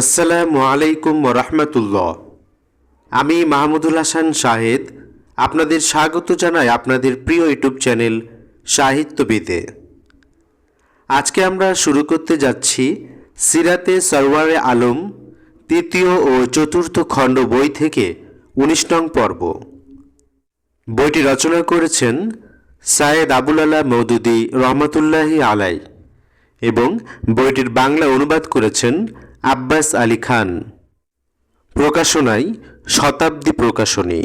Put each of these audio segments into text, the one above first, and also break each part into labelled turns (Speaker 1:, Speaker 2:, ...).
Speaker 1: আসসালামু আলাইকুম রহমতুল্লাহ। আমি মাহমুদুল হাসান শাহেদ, আপনাদের স্বাগত জানাই আপনাদের প্রিয় ইউটিউব চ্যানেল সাহিত্যবিদে আজকে আমরা শুরু করতে যাচ্ছি সিরাতে সরওয়ারে আলম তৃতীয় ও চতুর্থ খণ্ড বই থেকে উনিশ নং পর্ব। বইটি রচনা করেছেন সায়েদ আবুল আলা মৌদুদি রহমতুল্লাহি আলাই এবং বইটির বাংলা অনুবাদ করেছেন আব্বাস আলী খান। প্রকাশনায় শতাব্দী প্রকাশনী।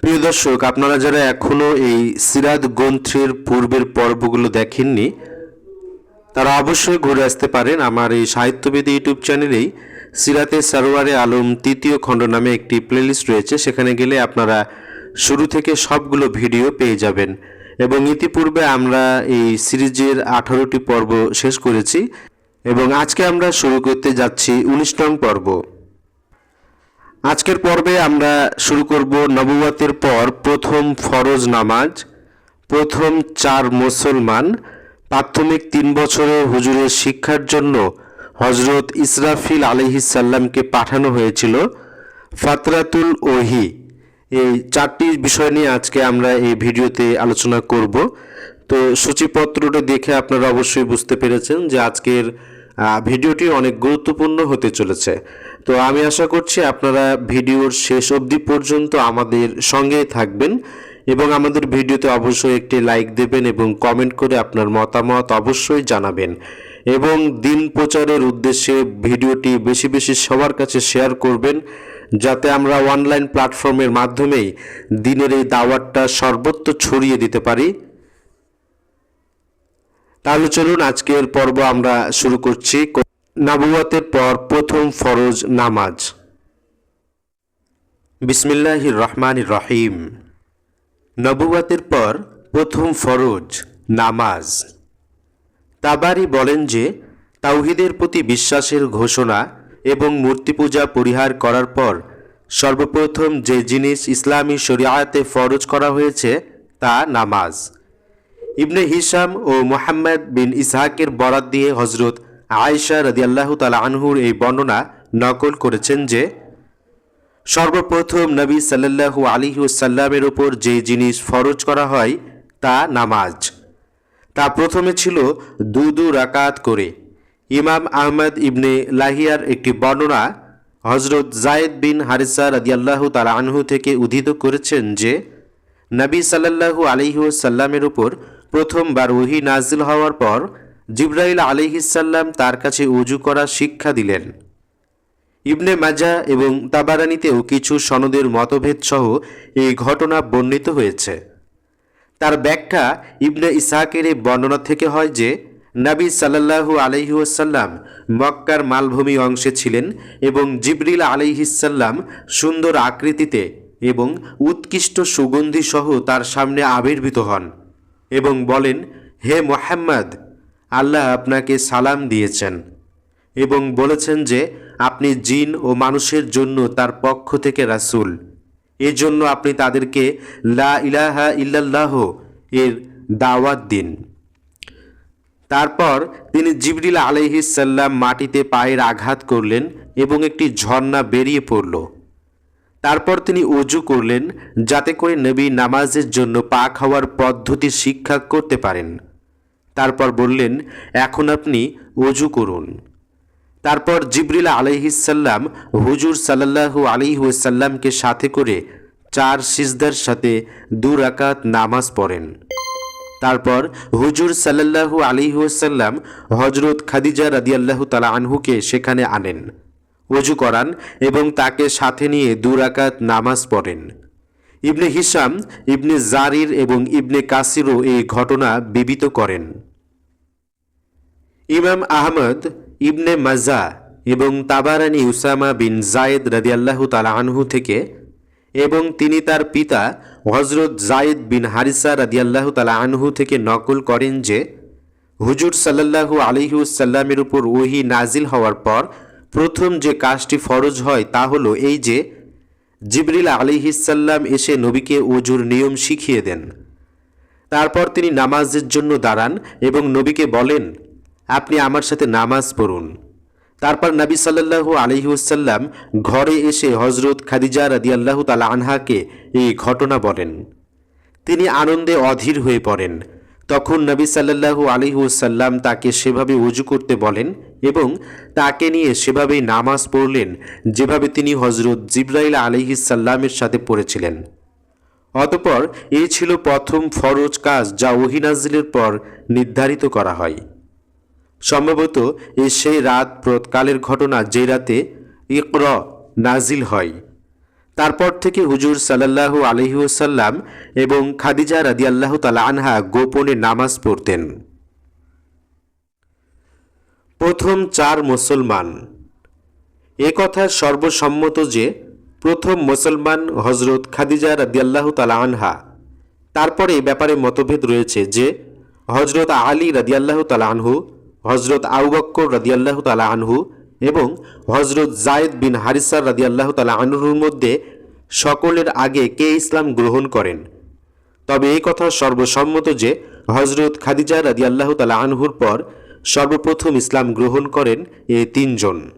Speaker 1: প্রিয় দর্শক, আপনারা যারা এখনও এই সিরাত গ্রন্থের পূর্বের পর্বগুলো দেখেননি, তারা অবশ্যই ঘুরে আসতে পারেন আমার এই সাহিত্যবেদী ইউটিউব চ্যানেলেই সিরাতে সারোয়ারে আলম তৃতীয় খণ্ড নামে একটি প্লেলিস্ট রয়েছে, সেখানে গেলে আপনারা শুরু থেকে সবগুলো ভিডিও পেয়ে যাবেন। এবং ইতিপূর্বে আমরা এই সিরিজের আঠারোটি পর্ব শেষ করেছি। এবং আজকে আমরা শুরু করতে যাচ্ছি উনিশ নং পর্ব। আজকের পর্বে আমরা শুরু করব নবুয়াতের পর প্রথম ফরজ নামাজ, প্রথম চার মুসলমান, প্রাথমিক তিন বছরের হুজুরের শিক্ষার জন্য হজরত ইসরাফিল আলহিসাল্লামকে পাঠানো হয়েছিল ফাতরাতুল ওহি। এই চারটি বিষয় নিয়ে আজকে আমরা এই ভিডিওতে আলোচনা করব। তো সূচিপত্রটা দেখে আপনারা অবশ্যই বুঝতে পেরেছেন যে আজকের ভিডিওটি অনেক গুরুত্বপূর্ণ হতে চলেছে। তো আমি আশা করছি আপনারা ভিডিওর শেষ অবধি পর্যন্ত আমাদের সঙ্গেই থাকবেন এবং আমাদের ভিডিওতে অবশ্যই একটি লাইক দেবেন এবং কমেন্ট করে আপনার মতামত অবশ্যই জানাবেন। এবং দিন প্রচারের উদ্দেশ্যে ভিডিওটি বেশি বেশি সবার কাছে শেয়ার করবেন, যাতে আমরা অনলাইন প্ল্যাটফর্মের মাধ্যমেই দিনের এই দাওয়াতটা সর্বত্র ছড়িয়ে দিতে পারি। তাহলে চলুন আজকের পর্ব আমরা শুরু করছি। নাবুয়াতের পর প্রথম ফরজ নামাজ। বিসমিল্লাহির রহমান রহিম। নবুয়াতের পর প্রথম ফরজ নামাজ। তাবারি বলেন যে, তাওহিদের প্রতি বিশ্বাসের ঘোষণা এবং মূর্তি পূজা পরিহার করার পর সর্বপ্রথম যে জিনিস ইসলামী শরিয়াতে ফরজ করা হয়েছে তা নামাজ। ইবনে হিসাম ও মোহাম্মদ বিন ইসহাকের বরাত দিয়ে হজরত আয়েশা রদিয়াল্লাহ তালা আনহুর এই বর্ণনা নকল করেছেন যে, সর্বপ্রথম নবী সাল্লাল্লাহু আলিহুসাল্লামের ওপর যে জিনিস ফরজ করা হয় তা নামাজ। তা প্রথমে ছিল দু দু রাকাত করে। ইমাম আহমদ ইবনে লাহিয়ার একটি বর্ণনা হজরত জায়েদ বিন হারিসা রাদিয়াল্লাহু তালা আনহু থেকে উদ্ধৃত করেছেন যে, নবী সাল্লাল্লাহু আলিহাসাল্লামের উপর প্রথমবার ওহি নাজিল হওয়ার পর জিব্রাইল আলিহিসাল্লাম তার কাছে উজু করা শিক্ষা দিলেন। ইবনে মাজা এবং তাবারানিতেও কিছু সনদের মতভেদ সহ এই ঘটনা বর্ণিত হয়েছে। তার ব্যাখ্যা ইবনে ইসাহাকের এই বর্ণনা থেকে হয় যে, নবী সাল্লাল্লাহু আলহিউসাল্লাম মক্কার মালভূমি অংশে ছিলেন এবং জিবরিল আলহিসাল্লাম সুন্দর আকৃতিতে এবং উৎকৃষ্ট সুগন্ধি সহ তার সামনে আবির্ভূত হন। এবং বলেন, হে মোহাম্মদ, আল্লাহ আপনাকে সালাম দিয়েছেন এবং বলেছেন যে আপনি জিন ও মানুষের জন্য তার পক্ষ থেকে রাসূল। এজন্য আপনি তাদেরকে লা ইলাহা ইল্লাল্লাহ এর দাওয়াত দিন। তারপর তিনি জিবরিল আলহিসাল্লাম মাটিতে পায়ের আঘাত করলেন এবং একটি ঝর্ণা বেরিয়ে পড়ল। তারপর তিনি অজু করলেন যাতে করে নবী নামাজের জন্য পাক হওয়ার পদ্ধতি শিক্ষা করতে পারেন। তারপর বললেন, এখন আপনি অজু করুন। তারপর জিবরিল আলহিসাল্লাম হুজুর সাল্লাহু আলিহাসাল্লামকে সাথে করে চার সিজদার সাথে দু রাকাত নামাজ পড়েন। তারপর হুজুর সাল্লাহু আলিহাসাল্লাম হজরত খাদিজা রাদিয়াল্লাহু তালা আনহুকে সেখানে আনেন। অজু করান এবং তাকে সাথে নিয়ে দুরাকাত নামাজ পড়েন। ইবনে হিসাম ইবনে জারির এবং ইবনে কাসিরও এই ঘটনা বিবিত করেন। ইমাম আহমদ, ইবনে মাজা এবং তাবারানি উসামা বিন জায়েদ রাদিয়াল্লাহু তালা আনহু থেকে এবং তিনি তার পিতা হজরত জায়েদ বিন হারিসা রাদিয়াল্লাহু তালা আনহু থেকে নকল করেন যে, হুজুর সাল্লাল্লাহু আলিহুসাল্লামের উপর ওহি নাজিল হওয়ার পর প্রথম যে কাজটি ফরজ হয় তা হলো এই যে, জিবরিল আলিহিসাল্লাম এসে নবীকে অজুর নিয়ম শিখিয়ে দেন। তারপর তিনি নামাজের জন্য দাঁড়ান এবং নবীকে বলেন, আপনি আমার সাথে নামাজ পড়ুন। তারপর নবী সাল্লাল্লাহু আলহিউসাল্লাম ঘরে এসে হজরত খাদিজা রাদিয়াল্লাহু তালা আনহাকে এই ঘটনা বলেন। তিনি আনন্দে অধীর হয়ে পড়েন। তখন নবী সাল্লাল্লাহু আলহিউসাল্লাম তাকে সেভাবে উজু করতে বলেন এবং তাকে নিয়ে সেভাবেই নামাজ পড়লেন, যেভাবে তিনি হজরত জিব্রাইল আলহিসাল্লামের সাথে পড়েছিলেন। অতপর এই ছিল প্রথম ফরজ কাজ যা ওহিনাজিলের পর নির্ধারিত করা হয়। সম্ভবত এ সেই রাত প্রতকালের ঘটনা যে রাতে ইকর নাজিল হয়। তারপর থেকে হুজুর সাল্লাল্লাহু আলহিউসাল্লাম এবং খাদিজা রাদিয়াল্লাহু তালা আনহা গোপনে নামাজ পড়তেন। প্রথম চার মুসলমান। এ কথা সর্বসম্মত যে, প্রথম মুসলমান হজরত খাদিজা রাদিয়াল্লাহু তালা আনহা। তারপরে এ ব্যাপারে মতভেদ রয়েছে যে হজরত আলী রাদিয়াল্লাহু তালা আনহু হজরত আউবক্কর রাদিয়াল্লাহু তালা আনহু এবং হজরত জায়েদ বিন হারিসার রাদিয়াল্লাহু তালা আনহুর মধ্যে সকলের আগে কে ইসলাম গ্রহণ করেন? তবে এই কথা সর্বসম্মত যে হজরত খাদিজা রাদিয়াল্লাহু তালা আনহুর পর সর্বপ্রথম ইসলাম গ্রহণ করেন এ তিনজন।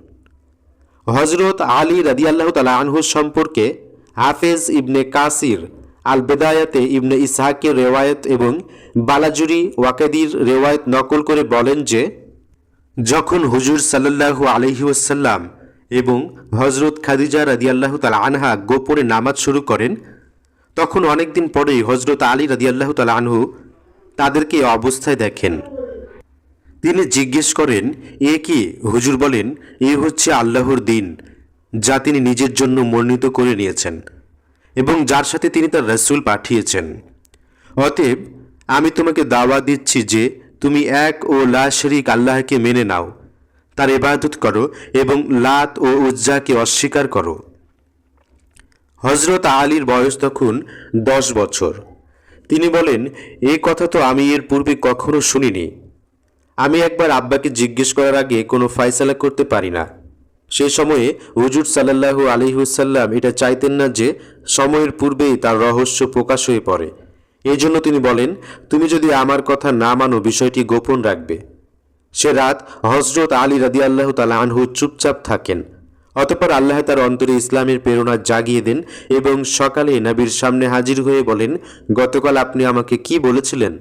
Speaker 1: হজরত আলী রাদিয়াল্লাহ তালা আনহুর সম্পর্কে হাফেজ ইবনে কাসির আল বেদায়াতে ইবনে ইসহাকের রেওয়ায়ত এবং বালাজুরি ওয়াকেদির রেওয়ায়ত নকল করে বলেন যে যখন হুজুর সাল্লাল্লাহু আলহি ওয়াসাল্লাম এবং হজরত খাদিজা রাদিয়াল্লাহু তাল আনহা গোপনে নামাজ শুরু করেন, তখন অনেকদিন পরেই হজরত আলী রাদিয়াল্লাহু তাল আনহু তাদেরকে অবস্থায় দেখেন। তিনি জিজ্ঞেস করেন, এ কি? হুজুর বলেন, এ হচ্ছে আল্লাহর দিন, যা তিনি নিজের জন্য মনোনীত করে নিয়েছেন এবং যার সাথে তিনি তার রসুল পাঠিয়েছেন। অতএব আমি তোমাকে দাওয়া দিচ্ছি যে তুমি এক ও লা শরিক আল্লাহকে মেনে নাও। তার ইবাদত করো এবং লাত ও উজ্জাকে অস্বীকার করো। হজরত আলীর বয়স তখন দশ বছর। তিনি বলেন এই কথা তো আমি এর পূর্বে কখনো শুনিনি। আমি একবার আব্বাকে জিজ্ঞেস করার আগে কোনো ফায়সালা করতে পারি না। সে সময়ে হুজুর সাল্লাহু আলিহুসাল্লাম এটা চাইতেন না যে, সময়ের পূর্বেই তার রহস্য প্রকাশ হয়ে পড়ে। এই জন্য তিনি বলেন, তুমি যদি আমার কথা না মানো, বিষয়টি গোপন রাখবে। সে রাত হজরত আলী রাদি আল্লাহ তালা আনহু চুপচাপ থাকেন। অতপর আল্লাহ তার অন্তরে ইসলামের প্রেরণা জাগিয়ে দেন এবং সকালে নবীর সামনে হাজির হয়ে বলেন, গতকাল আপনি আমাকে কি বলেছিলেন?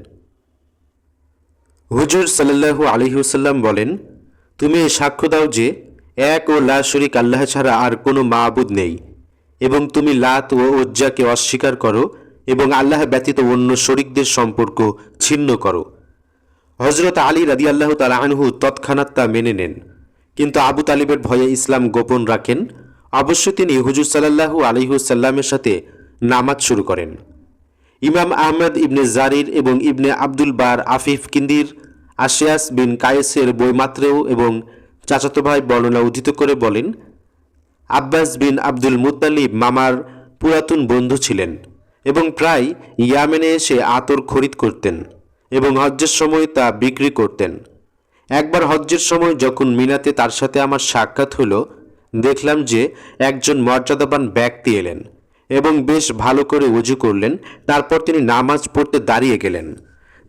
Speaker 1: হুজুর সাল্লাহু আলহিউসাল্লাম বলেন, তুমি সাক্ষ্য দাও যে, এক ও লা শরিক আল্লাহ ছাড়া আর কোনো মাহবুদ নেই এবং তুমি লাত ও উজ্জাকে অস্বীকার করো এবং আল্লাহ ব্যতীত অন্য শরিকদের সম্পর্ক ছিন্ন করো। হজরত আলী রাদি আল্লাহ তালা আনহু তৎক্ষণাৎ তা মেনে নেন। কিন্তু আবু তালিবের ভয়ে ইসলাম গোপন রাখেন। অবশ্য তিনি হুজুর সাল্লাহু আলিহুসাল্লামের সাথে নামাজ শুরু করেন। ইমাম আহমদ ইবনে জারির এবং ইবনে আব্দুল বার আফিফ কিন্দির, আশিয়াস বিন কায়েসের বইমাত্রেও এবং চাচাতো ভাই বর্ণনা উদ্ধৃত করে বলেন, আব্বাস বিন আব্দুল মুতালিব মামার পুরাতন বন্ধু ছিলেন। এবং প্রায় ইয়ামেনে এসে আতর খরিদ করতেন এবং হজ্জের সময় তা বিক্রি করতেন। একবার হজ্জের সময় যখন মিনাতে তার সাথে আমার সাক্ষাৎ হলো, দেখলাম যে একজন মর্যাদাবান ব্যক্তি এলেন এবং বেশ ভালো করে উজু করলেন, তারপর তিনি নামাজ পড়তে দাঁড়িয়ে গেলেন।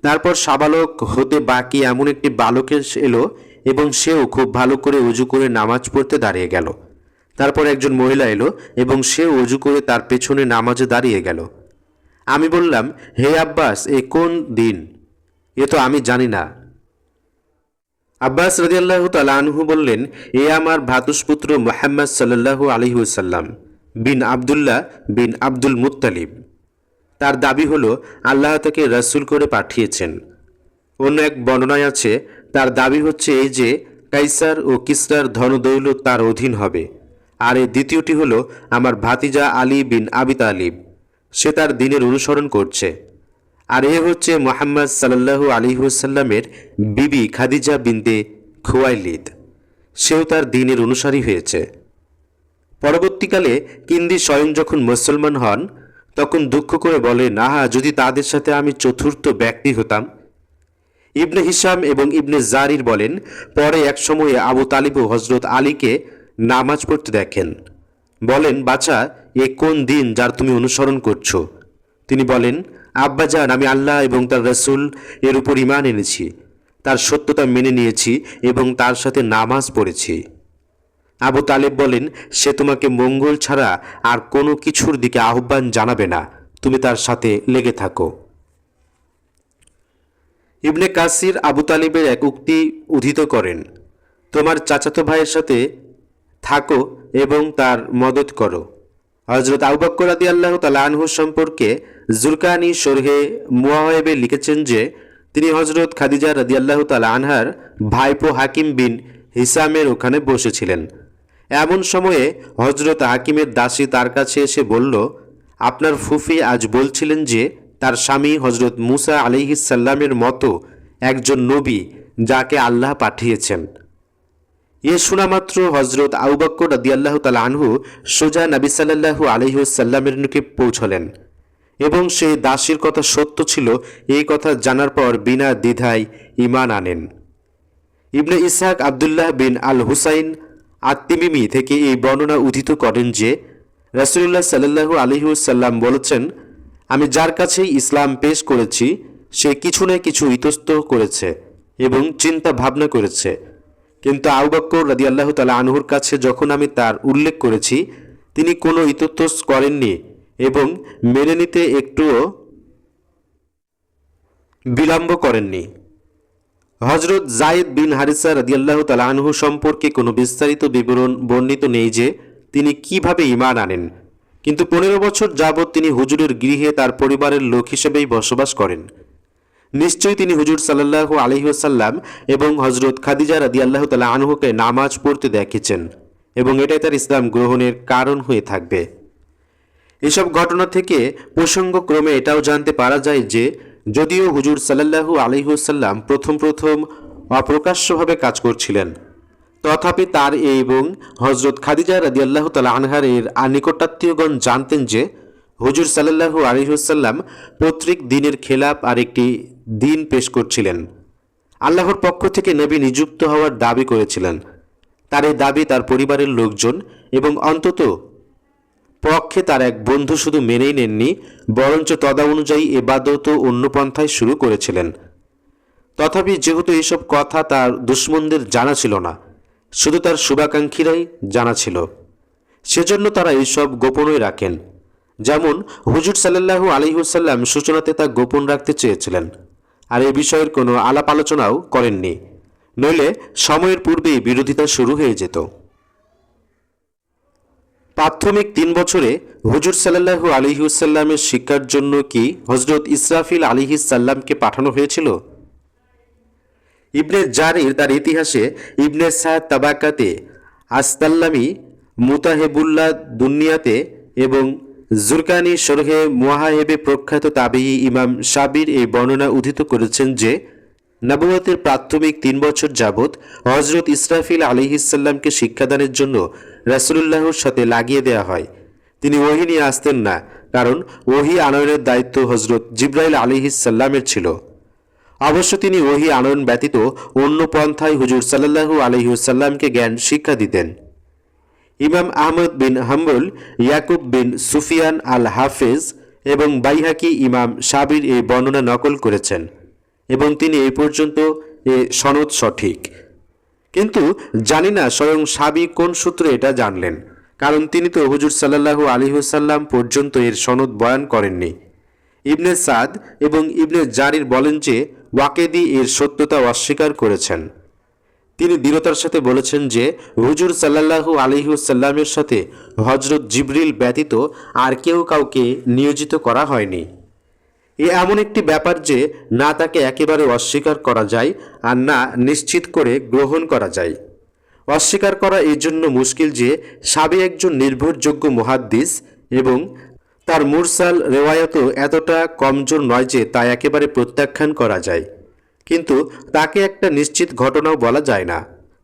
Speaker 1: তারপর সাবালক হতে বাকি এমন একটি বালকের এলো এবং সেও খুব ভালো করে উজু করে নামাজ পড়তে দাঁড়িয়ে গেল। তারপর একজন মহিলা এলো এবং সেও উজু করে তার পেছনে নামাজে দাঁড়িয়ে গেল। আমি বললাম, হে আব্বাস, এ কোন দিন? এ তো আমি জানি না। আব্বাস রদিয়াল্লাহ তালানহু বললেন, এ আমার ভ্রাতুষ্পুত্র মোহাম্মদ সাল্লাহু আলহিউসাল্লাম বিন আবদুল্লাহ বিন আব্দুল মুত্তালিব। তার দাবি হলো, আল্লাহ তাকে রসুল করে পাঠিয়েছেন। অন্য এক বর্ণনায় আছে, তার দাবি হচ্ছে এই যে কাইসার ও কিসরার ধনদৌলত তার অধীন হবে। আর এই দ্বিতীয়টি হলো, আমার ভাতিজা আলী বিন আবি তালিব। সে তার দিনের অনুসরণ করছে। আর এ হচ্ছে মোহাম্মদ সাল্লাহু আলিহুসাল্লামের বিবি খাদিজা বিনতে খুয়াইলিদ সেও তার দিনের অনুসারী হয়েছে। পরবর্তীকালে কিন্দি স্বয়ং যখন মুসলমান হন, তখন দুঃখ করে বলে আহা যদি তাদের সাথে আমি চতুর্থ ব্যক্তি হতাম? ইবনে হিসাম এবং ইবনে জারির বলেন, পরে এক সময়ে আবু তালিব হজরত আলীকে নামাজ পড়তে দেখেন। বলেন, বাছা, এ কোন দিন যার তুমি অনুসরণ করছ? তিনি বলেন আব্বাজান আমি আল্লাহ এবং তার রসুল এর উপর ইমান এনেছি, তার সত্যতা মেনে নিয়েছি এবং তার সাথে নামাজ পড়েছি। আবু তালেব বলেন, সে তোমাকে মঙ্গল ছাড়া আর কোনো কিছুর দিকে আহ্বান জানাবে না, তুমি তার সাথে লেগে থাকো। ইবনে কাসির আবু তালিবের এক উক্তি উদ্ধৃত করেন, তোমার চাচাতো ভাইয়ের সাথে থাকো এবং তার মদত করো। হজরত আউবাক্কর আদি আল্লাহ তালানহু সম্পর্কে জুরকানি শরহে মুয়াহেবে লিখেছেন যে, তিনি হজরত খাদিজা রাদি আল্লাহ তালা আনহার ভাইপো হাকিম বিন হিসামের ওখানে বসেছিলেন। এমন সময়ে হজরত হাকিমের দাসী তার কাছে এসে বলল, আপনার ফুফি আজ বলছিলেন যে, তার স্বামী হজরত মুসা আলিহিসাল্লামের মতো একজন নবী যাকে আল্লাহ পাঠিয়েছেন। এ শোনা মাত্র হজরত আউবাক্কর রাদিয়াল্লাহু তালা আনহু সোজা নবী সাল্লাহু আলহিউসাল্লামের নিকে পৌঁছলেন। এবং সেই দাসীর কথা সত্য ছিল, এই কথা জানার পর বিনা দ্বিধায় ইমান আনেন। ইবনে ইসহাক আবদুল্লাহ বিন আল হুসাইন আত্মিমিমি থেকে এই বর্ণনা উদ্ধৃত করেন যে, রাসুলুল্লাহ সাল্লাহু আলহিউসাল্লাম বলেছেন, আমি যার কাছেই ইসলাম পেশ করেছি, সে কিছু না কিছু ইতস্ত করেছে এবং চিন্তা ভাবনা করেছে। কিন্তু আউবাক্কর রাদি আল্লাহ তালা আনহুর কাছে যখন আমি তার উল্লেখ করেছি, তিনি কোনো ইতস্তস করেননি এবং মেনে নিতে একটুও বিলম্ব করেননি। হজরত জায়েদ বিন হারিসা রাদিয়াল্লাহ তালা আনহু সম্পর্কে কোনো বিস্তারিত বিবরণ বর্ণিত নেই যে তিনি কীভাবে ইমান আনেন। কিন্তু পনেরো বছর যাবৎ তিনি হুজুরের গৃহে তার পরিবারের লোক হিসেবেই বসবাস করেন। নিশ্চয়ই তিনি হুজুর সাল্লাহু আলহিহাসাল্লাম এবং হজরত খাদিজা রাদি আল্লাহ তালা আনহুকে নামাজ পড়তে দেখেছেন এবং এটাই তার ইসলাম গ্রহণের কারণ হয়ে থাকবে। এসব ঘটনা থেকে প্রসঙ্গক্রমে এটাও জানতে পারা যায় যে, যদিও হুজুর সাল্লাহু আলহিহাসাল্লাম প্রথম প্রথম অপ্রকাশ্যভাবে কাজ করছিলেন, তথাপি তার এবং হজরত খাদিজা রাদি আল্লাহ তালা আনহার এর নিকটাত্মীয়গণ জানতেন যে হুজুর সাল্লাহু আলহিহাসাল্লাম প্রত্যেক দিনের খেলাপ আর একটি দিন পেশ করছিলেন। আল্লাহর পক্ষ থেকে নবী নিযুক্ত হওয়ার দাবি করেছিলেন। তার এই দাবি তার পরিবারের লোকজন এবং অন্তত পক্ষে তার এক বন্ধু শুধু মেনেই নেননি, বরঞ্চ তদা অনুযায়ী এবাদত অন্য পন্থায় শুরু করেছিলেন। তথাপি যেহেতু এইসব কথা তার দুশ্মনদের জানা ছিল না, শুধু তার শুভাকাঙ্ক্ষীরাই জানা ছিল। সেজন্য তারা এইসব গোপনই রাখেন। যেমন হুজুর সাল্লাহু আলিহুসাল্লাম সূচনাতে তা গোপন রাখতে চেয়েছিলেন। আর এ বিষয়ের কোনো আলাপ আলোচনাও করেননি। নইলে সময়ের পূর্বেই বিরোধিতা শুরু হয়ে যেত। প্রাথমিক তিন বছরে হুজুর সাল্লাহু আলিহুসাল্লামের শিক্ষার জন্য কি হজরত ইসরাফিল আলিহিসাল্লামকে পাঠানো হয়েছিল? ইবনে জারির তার ইতিহাসে ইবনে সাদ তাবাকাতে আস্তাল্লামি, মুতাহেবুল্লাহ দুনিয়াতে এবং জুরকানি সরহে মুহাহেবে প্রখ্যাত তাবেই ইমাম সাবির এই বর্ণনা উদ্ধৃত করেছেন যে নবুয়তের প্রাথমিক তিন বছর যাবৎ হজরত ইসরাফিল আলিহিসাল্লামকে শিক্ষাদানের জন্য রাসুলুল্লাহর সাথে লাগিয়ে দেওয়া হয়। তিনি ওহি নিয়ে আসতেন না, কারণ ওহি আনয়নের দায়িত্ব হজরত জিব্রাইল আলিহিসাল্লামের ছিল। অবশ্য তিনি ওহি আনয়ন ব্যতীত অন্য পন্থায় হুজুর সাল্লাহু আলহিউসাল্লামকে জ্ঞান শিক্ষা দিতেন। Imam Ahmad bin Hanbal, Yaqub bin Sufyan al Hafiz এবং বাইহাকি ইমাম সাবির এই বর্ণনা নকল করেছেন এবং তিনি এই পর্যন্ত এ সনদ সঠিক। কিন্তু জানি না স্বয়ং সাবি কোন সূত্রে এটা জানলেন, কারণ তিনি তো হুজুর সাল্লাহু আলিহুসাল্লাম পর্যন্ত এর সনদ বয়ান করেননি। ইবনে সাদ এবং ইবনে জারির বলেন যে, ওয়াকেদি এর সত্যতা অস্বীকার করেছেন। তিনি দৃঢ়তার সাথে বলেছেন যে, হুজুর সাল্লাহু আলিহুসাল্লামের সাথে হজরত জিবরিল ব্যতীত আর কেউ কাউকে নিয়োজিত করা হয়নি। এ এমন একটি ব্যাপার যে, না তাকে একেবারে অস্বীকার করা যায় আর না নিশ্চিত করে গ্রহণ করা যায়। অস্বীকার করা এই জন্য মুশকিল যে সাবে একজন নির্ভরযোগ্য মহাদ্দিস এবং তার মুরসাল রেওয়ায়ত এতটা কমজোর নয় যে, তা একেবারে প্রত্যাখ্যান করা যায়। কিন্তু তাকে একটা নিশ্চিত ঘটনাও বলা যায় না।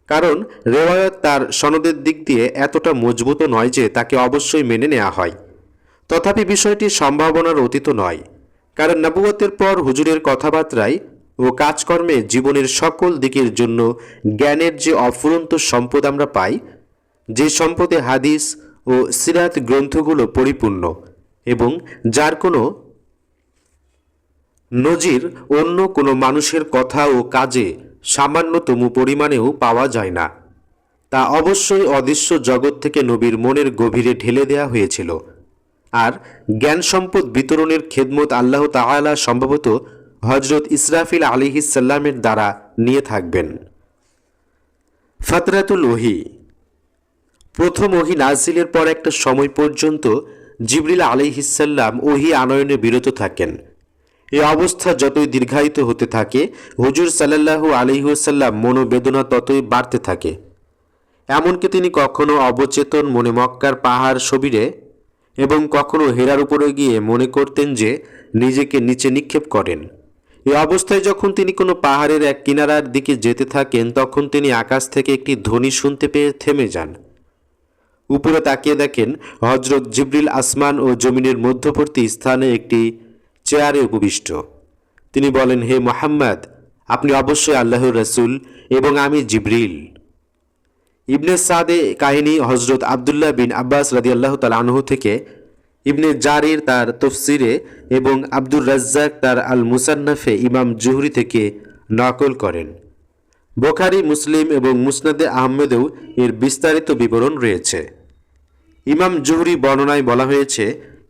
Speaker 1: কারণ রেওয়ায়ত তার সনদের দিক দিয়ে এতটা মজবুত নয় যে তাকে অবশ্যই মেনে নেওয়া হয়। তথাপি বিষয়টি সম্ভাবনার অতীত নয়। কারণ নবুয়তের পর হুজুরের কথাবার্তায় ও কাজকর্মে জীবনের সকল দিকের জন্য জ্ঞানের যে অফুরন্ত সম্পদ আমরা পাই, যে সম্পদে হাদিস ও সিরাত গ্রন্থগুলো পরিপূর্ণ এবং যার কোনো নজির অন্য কোনো মানুষের কথা ও কাজে সামান্যতম পরিমাণেও পাওয়া যায় না। তা অবশ্যই অদৃশ্য জগৎ থেকে নবীর মনের গভীরে ঢেলে দেয়া হয়েছিল। আর জ্ঞান সম্পদ বিতরণের খেদমত আল্লাহ তাআলা সম্ভবত হজরত ইসরাফিল আলিহিসাল্লামের দ্বারা নিয়ে থাকবেন। ফাতরাতুল ওহি। প্রথম ওহি নাজিলের পর একটা সময় পর্যন্ত জিবরিল আলিহিসাল্লাম ওহি আনয়নে বিরত থাকেন। এই অবস্থা যতই দীর্ঘায়িত হতে থাকে, হুজুর সাল্লাল্লাহু আলিহাসাল্লাম মনোবেদনা ততই বাড়তে থাকে। এমনকি তিনি কখনো অবচেতন মনে মক্কার পাহাড় সবিরে এবং কখনো হেরার উপরে গিয়ে মনে করতেন যে নিজেকে নিচে নিক্ষেপ করেন। এই অবস্থায় যখন তিনি কোনো পাহাড়ের এক কিনারার দিকে যেতে থাকেন, তখন তিনি আকাশ থেকে একটি ধ্বনি শুনতে পেয়ে থেমে যান। উপরে তাকিয়ে দেখেন হজরত জিবরিল আসমান ও জমিনের মধ্যবর্তী স্থানে একটি চেয়ারে উপবিষ্ট। তিনি বলেন, হে মোহাম্মদ, আপনি অবশ্যই আল্লাহর রসুল এবং আমি জিবরিল। ইবনে সাদে কাহিনী হজরত আবদুল্লাহ বিন আব্বাস রাদি আল্লাহ আনহু থেকে ইবনে জারির তার তফসিরে এবং আব্দুর রাজ্জাক তার আল মুসান্নাফে ইমাম জুহরি থেকে নকল করেন। বোখারি, মুসলিম এবং মুসনাদে আহমেদেও এর বিস্তারিত বিবরণ রয়েছে। ইমাম জুহরি বর্ণনায় বলা হয়েছে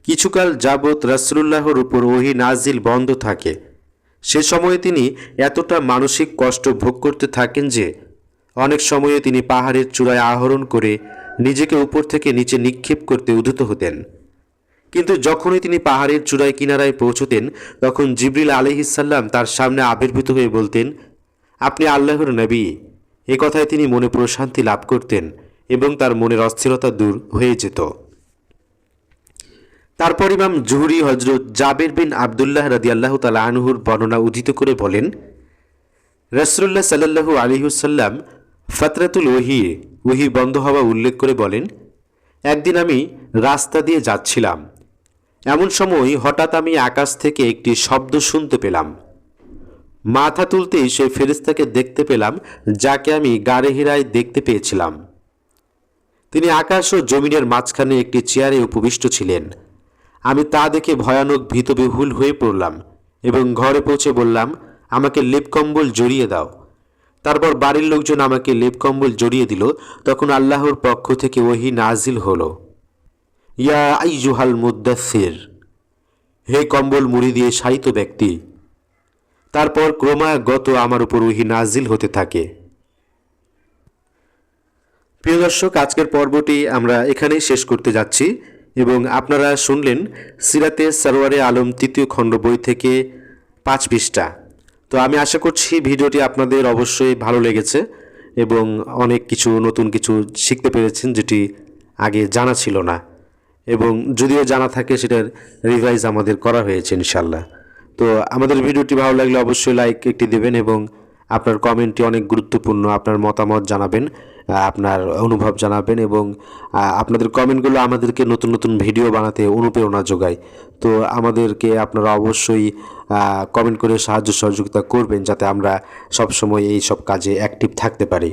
Speaker 1: কিছুকাল যাবৎ রাসূলুল্লাহর উপর ওহি নাজিল বন্ধ থাকে। সে সময়ে তিনি এতটা মানসিক কষ্ট ভোগ করতে থাকেন যে, অনেক সময়ে তিনি পাহাড়ের চূড়ায় আহরণ করে নিজেকে উপর থেকে নিচে নিক্ষেপ করতে উদ্যত হতেন। কিন্তু যখনই তিনি পাহাড়ের চূড়ায় কিনারায় পৌঁছতেন, তখন জিবরিল আলহিসাল্লাম তার সামনে আবির্ভূত হয়ে বলতেন, আপনি আল্লাহর নবী। এ কথায় তিনি মনে প্রশান্তি লাভ করতেন এবং তার মনের অস্থিরতা দূর হয়ে যেত। তারপর ইমাম জুহরি হজরত জাবের বিন আবদুল্লাহ রাদি আল্লাহ তালা আনহুর বর্ণনা উদ্ধৃত করে বলেন রসরুল্লাহ সাল্লাহু আলিহুসাল্লাম ফাতরাতুল ওহি ওহি বন্ধ হওয়া উল্লেখ করে বলেন, একদিন আমি রাস্তা দিয়ে যাচ্ছিলাম। এমন সময় হঠাৎ আমি আকাশ থেকে একটি শব্দ শুনতে পেলাম। মাথা তুলতেই সেই ফেরিস্তাকে দেখতে পেলাম, যাকে আমি গাড়ে হিরায় দেখতে পেয়েছিলাম। তিনি আকাশ ও জমিনের মাঝখানে একটি চেয়ারে উপবিষ্ট ছিলেন। আমি তা দেখে ভয়ানক ভীতবিহুল হয়ে পড়লাম এবং ঘরে পৌঁছে বললাম, আমাকে লেপকম্বল জড়িয়ে দাও। তারপর বাড়ির লোকজন আমাকে লেপকম্বল জড়িয়ে দিল। তখন আল্লাহর পক্ষ থেকে ওহি নাজিল হলো। ইয়া আইজুহাল মুদাসির হে কম্বল মুড়ি দিয়ে শায়িত ব্যক্তি, তারপর ক্রমাগত আমার উপর ওহি নাজিল হতে থাকে। প্রিয় দর্শক, আজকের পর্বটি আমরা এখানেই শেষ করতে যাচ্ছি। এবং আপনারা শুনলেন সিরাতে সারোয়ারে আলম তৃতীয় খণ্ড বই থেকে পাঁচ পৃষ্ঠা। তো আমি আশা করছি ভিডিওটি আপনাদের অবশ্যই ভালো লেগেছে এবং অনেক কিছু, নতুন কিছু শিখতে পেরেছেন যেটি আগে জানা ছিল না। এবং যদিও জানা থাকে, সেটার রিভাইজ আমাদের করা হয়েছে ইনশাল্লাহ তো আমাদের ভিডিওটি ভালো লাগলে অবশ্যই লাইক একটি দেবেন এবং আপনার কমেন্টটি অনেক গুরুত্বপূর্ণ, আপনার মতামত জানাবেন আপনার অনুভব জানাবেন এবং আপনাদের কমেন্টগুলো আমাদেরকে নতুন নতুন ভিডিও বানাতে অনুপ্রেরণা যোগায়। তো আমাদেরকে আপনারা অবশ্যই কমেন্ট করে সাহায্য সহযোগিতা করবেন যাতে আমরা সবসময় এই সব কাজে অ্যাক্টিভ থাকতে পারি।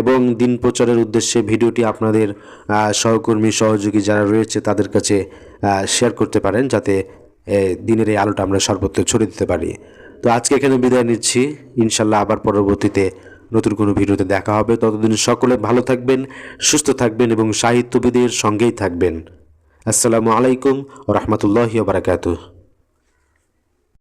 Speaker 1: এবং দিন প্রচারের উদ্দেশ্যে ভিডিওটি আপনাদের সহকর্মী, সহযোগী যারা রয়েছে তাদের কাছে শেয়ার করতে পারেন যাতে দিনের এই আলোটা আমরা সর্বত্র ছড়িয়ে দিতে পারি। তো আজকে এখানে বিদায় নিচ্ছি। ইনশাল্লাহ আবার পরবর্তীতে নতুন কোনো ভিডিওতে দেখা হবে। ততদিন সকলে ভালো থাকবেন, সুস্থ থাকবেন এবং সাহিত্যবিদের সঙ্গেই থাকবেন। আসসালামু আলাইকুম রহমতুল্লাহ বারাকাতুহ।